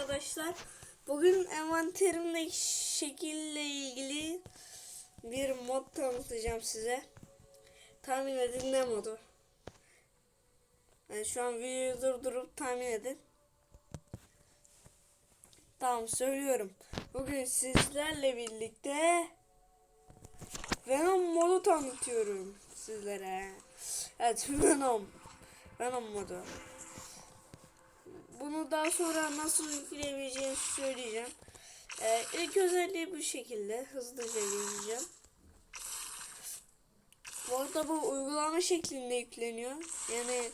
arkadaşlar. Bugün envanterimdeki şekille ilgili bir mod tanıtacağım size. Tahmin edin ne modu? Yani şu an videoyu durdurup tahmin edin. Tamam söylüyorum. Bugün sizlerle birlikte Venom modu tanıtıyorum sizlere. Evet Venom. Venom modu. Bunu daha sonra nasıl yükleyebileceğimi söyleyeceğim. Ee, ilk özelliği bu şekilde. Hızlıca geleceğim. Bu arada bu uygulama şeklinde yükleniyor. Yani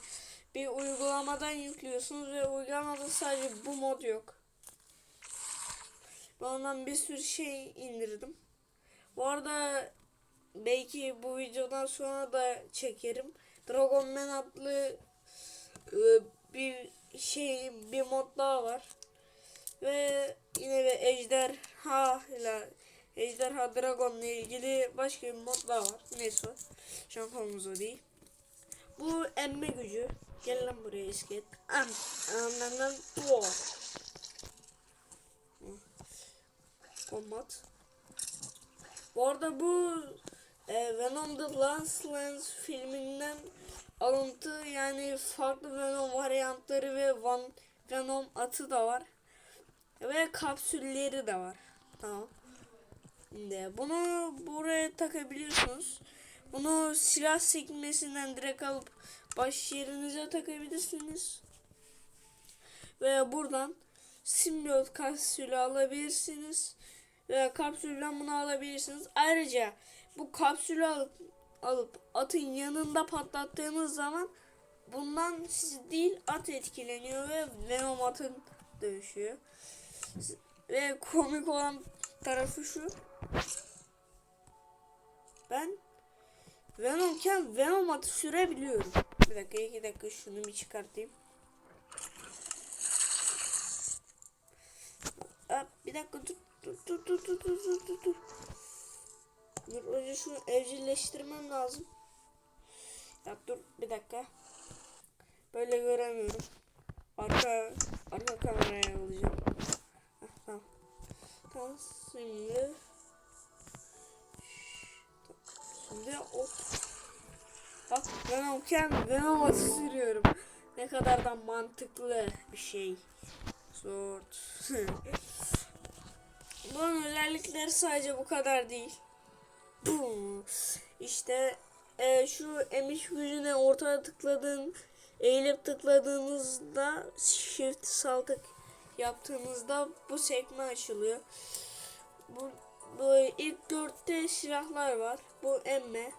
bir uygulamadan yüklüyorsunuz ve uygulamada sadece bu mod yok. Ben ondan bir sürü şey indirdim. Bu arada belki bu videodan sonra da çekerim. Dragon Man adlı e, bir şey bir mod daha var. Ve yine bir ejderha ile ejderha dragon ile ilgili başka bir mod daha var. Neyse. Şu an o değil. Bu emme gücü. Gel lan buraya iskelet. Am. Anlamdan bu. Combat. Bu arada bu e, Venom The Last Lens filminden alıntı yani farklı Venom varyantları ve Van Venom atı da var. Ve kapsülleri de var. Tamam. Şimdi bunu buraya takabiliyorsunuz. Bunu silah sekmesinden direkt alıp baş yerinize takabilirsiniz. Ve buradan simbiyot kapsülü alabilirsiniz. Ve kapsülden bunu alabilirsiniz. Ayrıca bu kapsülü alıp alıp atın yanında patlattığınız zaman bundan siz değil at etkileniyor ve Venom atın dövüşüyor. Ve komik olan tarafı şu. Ben Venom'ken Venom atı sürebiliyorum. Bir dakika iki dakika şunu bir çıkartayım. Aa, bir dakika dur dur dur dur dur dur dur dur önce şunu evcilleştirmem lazım. Ya dur bir dakika. Böyle göremiyorum. Arka arka kameraya alacağım. Heh, tamam. Tamam şimdi. Şimdi hop. Bak Venom ken Venom atı sürüyorum. Ne kadar da mantıklı bir şey. Sort. Bunun özellikleri sadece bu kadar değil. Bum. İşte e, şu emiş gücüne ortaya tıkladığın eğilip tıkladığınızda shift sağ tık yaptığınızda bu sekme açılıyor. Bu, bu ilk dörtte silahlar var. Bu emme.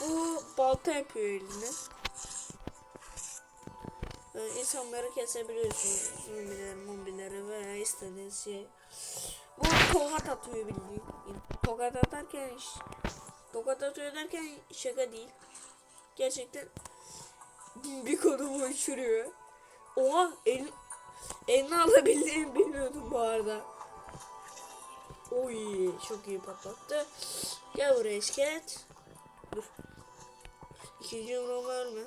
Bu balta yapıyor eline. Ee, insanları kesebiliyorsunuz. Zombileri, mombileri veya istediğiniz şey. Bu tokat atıyor bildiğin. Tokat atarken tokat atıyor derken şaka değil. Gerçekten bir konumu uçuruyor. Oha el, elini alabildiğimi bilmiyordum bu arada. Oy çok iyi patlattı. Gel buraya iskelet. Dur. İkinci yumruğu var mı?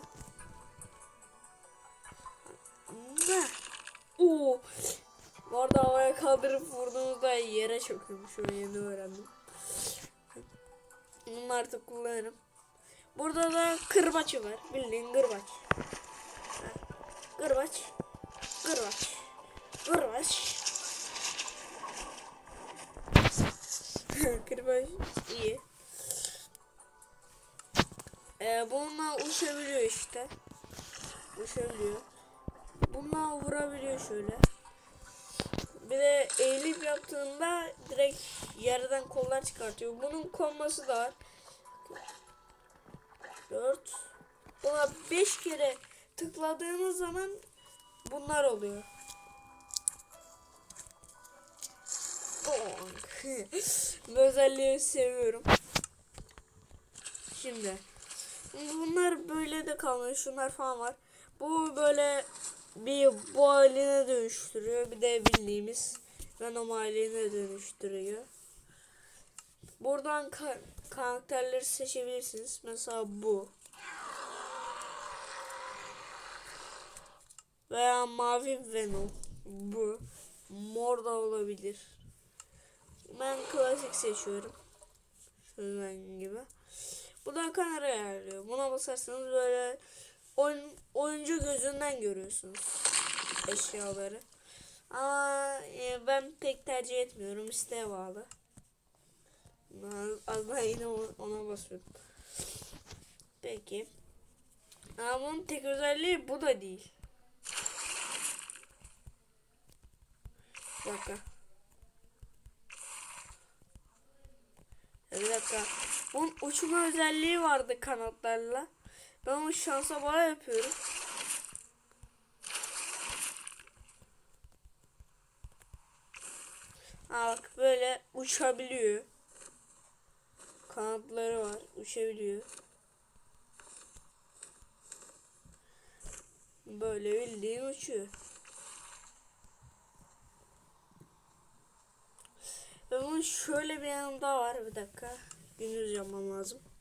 Ne? Oo. Bu arada havaya kaldırıp vurduğunuzda yere çöküyormuş. Onu yeni öğrendim. Bunu artık kullanırım. Burada da kırbaçı var. Bildiğin kırbaç. Kırbaç. Kırbaç. Kırbaç. kırbaç iyi. Ee, bununla uçabiliyor işte. Uçabiliyor. Bununla vurabiliyor şöyle. Bir de eğilip yaptığında direkt yerden kollar çıkartıyor. Bunun konması da var. 4 Buna 5 kere tıkladığınız zaman bunlar oluyor. Bu özelliği seviyorum. Şimdi bunlar böyle de kalmıyor. Şunlar falan var. Bu böyle bir bu haline dönüştürüyor. Bir de bildiğimiz Venom haline dönüştürüyor. Buradan ka karakterleri seçebilirsiniz. Mesela bu. Veya mavi Venom. Bu. Mor da olabilir. Ben klasik seçiyorum. Şundan gibi. Bu da kamera ayarlıyor. Buna basarsanız böyle oyun, oyuncu gözünden görüyorsunuz eşyaları. Ama e, ben pek tercih etmiyorum. İsteğe bağlı. Az- daha yine ona basıyorum. Peki. Ama bunun tek özelliği bu da değil. Bir dakika. Bir dakika. Bunun uçma özelliği vardı kanatlarla. Ben onu şansa bağlı yapıyorum. Ha bak böyle uçabiliyor. Kanatları var. Uçabiliyor. Böyle bildiğin uçuyor. Ve bunun şöyle bir yanı var. Bir dakika. Gündüz yapmam lazım.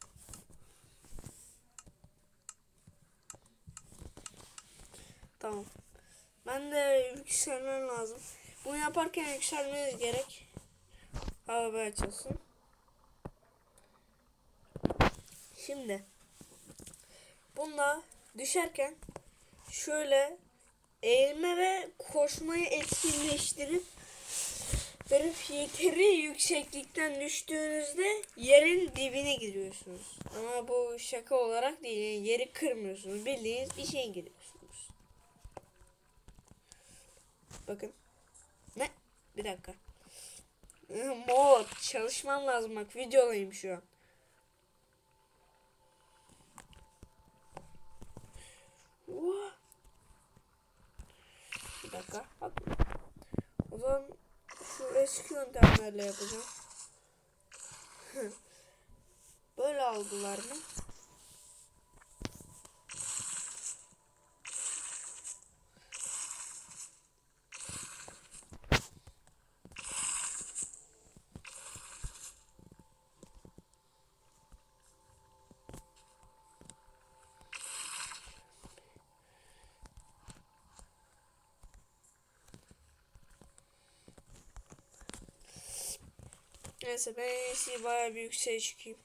Tamam. Ben de yükselmem lazım. Bunu yaparken yükselmeniz gerek. Böyle açılsın. Şimdi bunda düşerken şöyle eğilme ve koşmayı etkinleştirip verip yeteri yükseklikten düştüğünüzde yerin dibine giriyorsunuz. Ama bu şaka olarak değil. Yani yeri kırmıyorsunuz. Bildiğiniz şeye giriyorsunuz. Bakın. Ne? Bir dakika. Mod. Çalışmam lazım bak. Videodayım şu an. Bir dakika. Bak. O zaman şu eski yöntemlerle yapacağım. Böyle aldılar mı? Neyse ben en iyisi bayağı bir yükseğe çıkayım.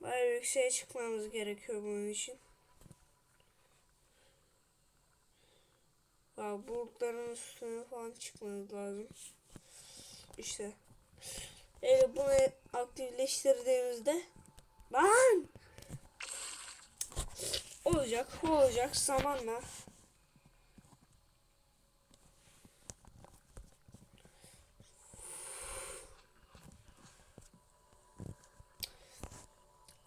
Bayağı yükseğe çıkmamız gerekiyor bunun için. Bak bulutların üstüne falan çıkmamız lazım. İşte. Evet bunu aktifleştirdiğimizde lan olacak olacak zamanla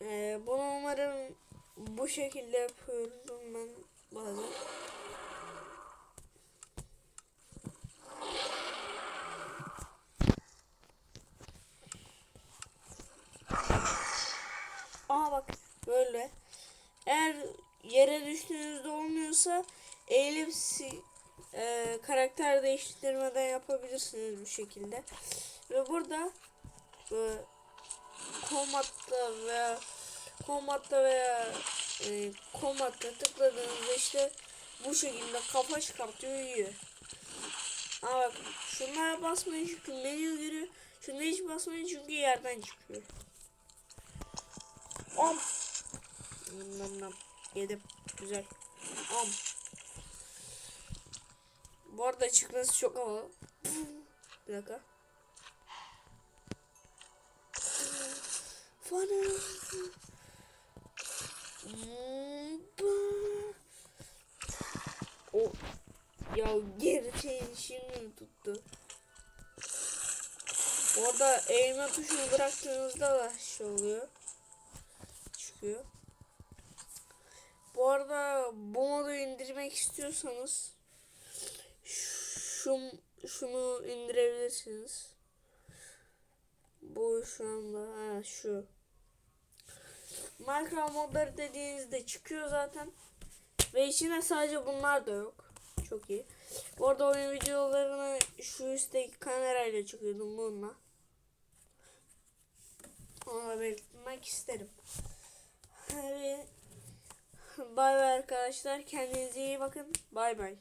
Ee, bunu umarım bu şekilde yapıyorum ben bazen. Aa bak böyle. Eğer yere düştüğünüzde olmuyorsa eğilip e, karakter değiştirmeden yapabilirsiniz bu şekilde. Ve burada e, komatta veya komatta veya e, komatta tıkladığınızda işte bu şekilde kafa çıkartıyor yiyor. Ama bak şunlara basmayın çünkü menü giriyor. Şuna hiç basmayın çünkü yerden çıkıyor. Om. Nam nam. Yedim. Güzel. Om. Bu arada çıkması çok havalı. Bir dakika. Fana. O ya gerçeğin şimdi tuttu. Orada eğme tuşunu bıraktığınızda da şey oluyor. Çıkıyor. Bu arada bu modu indirmek istiyorsanız şu şunu indirebilirsiniz. Bu şu anda ha şu. Minecraft modları dediğinizde çıkıyor zaten. Ve içine sadece bunlar da yok. Çok iyi. Bu arada oyun videolarını şu üstteki kamerayla çekiyordum bununla. Onu da belirtmek isterim. Ve Bay bay arkadaşlar. Kendinize iyi bakın. Bay bay.